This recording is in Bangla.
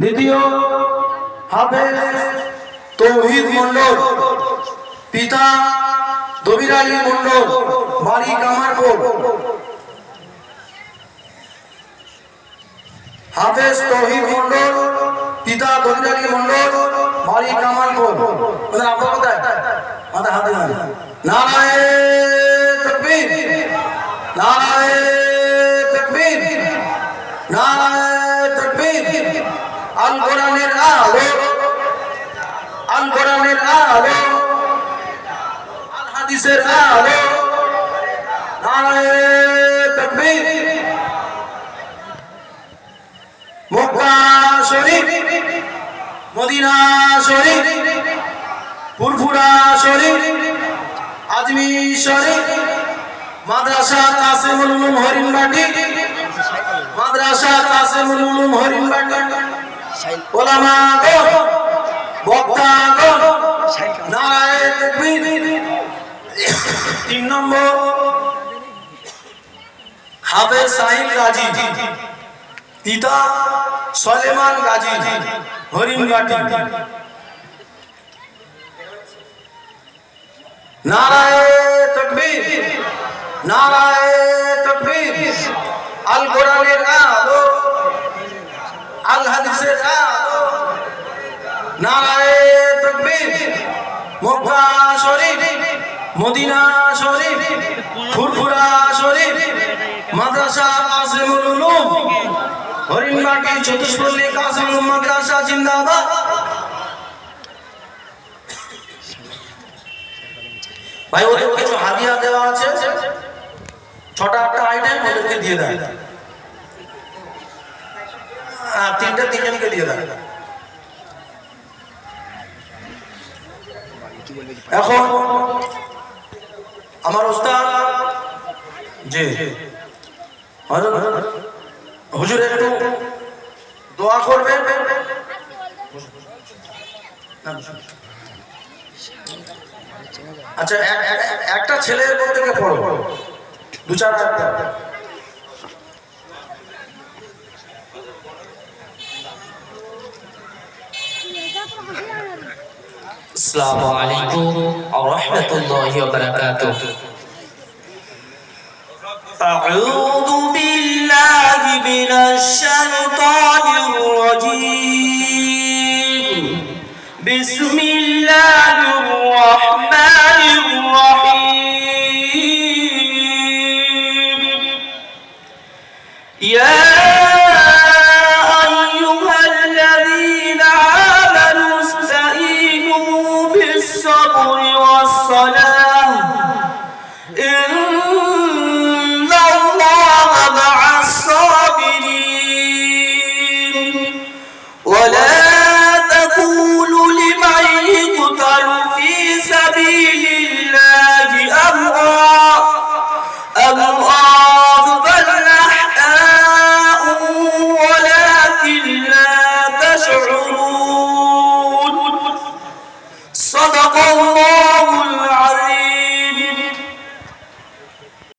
দ্বিতীয় হাফেজ তৌহিদ মন্ডল পিতা দবির আলী মন্ডল বাড়ি কামারপুর হাফেজ তৌহিদ কোথায় মাথা হাতে হাত নারায় তকবীর নারায় তকবীর নারায় তকবীর আল কোরআনের আলো আল কোরআনের আলো আল। হাদিসের আলো নারায় তকবীর। মক্কা শরীফ, মদিনা শরীফ, ফুরফুরা শরীফ আজমির শরীফ, মাদ্রাসা তাকবীর তিন নম্বর, হাফেজ সাহিল গাজী, পিতা সলেমান গাজী হরিণবাটি নারায়ে তাকবীর নারায়ে তাকবীর আল কোরআনের আলো আলো নারায়ে তাকবীর মক্কা শরীফ মদিনা শরীফ ফুরফুরা শরীফ মাদ্রাসা কাসিমুল উলুম হরিণবাটি চতুষ্পল্লী কাসিমুল মাদ্রাসা জিন্দাবাদ। ভাই ওদের কিছু হাদিয়া দেওয়া আছে? ছটা আটটা আইটেম ওদেরকে দিয়ে দেয় হ্যাঁ, তিনটে তিনজনকে দিয়ে দেয় এখন আমার ওস্তাদ, জি হুজুর একটু দোয়া করবেন। আচ্ছা এক- এক- একটা ছেলের মধ্যে থেকে পড়ো। দু চার আসসালামু আলাইকুম ওয়া রাহমাতুল্লাহি ওয়া বারাকাতুহু আউযু বিল্লাহি মিনাশ শাইতানির রাজীম বিসমি الصبر والصلاة